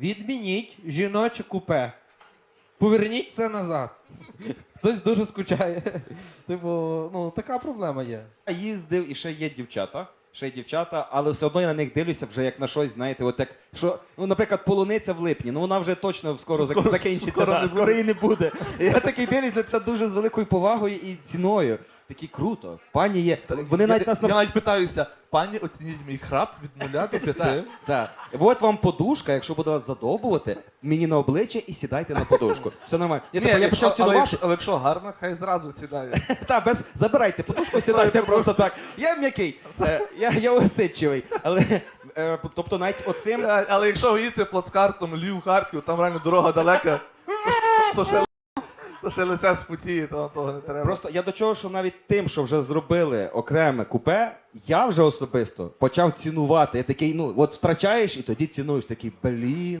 Відмініть жіноче купе. Поверніть це назад. Хтось дуже скучає. Типу, ну, така проблема є. Я їздив і ще є дівчата. Ще є дівчата, але все одно я на них дивлюся вже як на щось, знаєте, от як що, ну, наприклад, полуниця в липні, ну вона вже точно скоро, Скоро- закінчиться, скоро скоро її не буде. І я такий дивлюсь на це дуже з великою повагою і ціною. Такий круто. Пані є. Вони навіть нас я навіть питаюся, пані, оцініть мій храп від нуля до п'яти. Так. От вам подушка, якщо буде вас задовбувати, мені на обличчя і сідайте на подушку. Все нормально. Я, Ні, я якщо, почав але, якщо, але якщо гарна, хай зразу сідає. Та, без забирайте подушку, сідайте просто так. Я м'який, е, я, я осидчивий. Але е, тобто навіть оцим. Е, Але якщо ви їдете плацкартом Львів, Харків, там реально дорога далека, то ще, то ще лице спотіє, то того не треба. Просто я до чого, що навіть тим, що вже зробили окреме купе, я вже особисто почав цінувати. Я такий, ну от втрачаєш і тоді цінуєш такий, блін.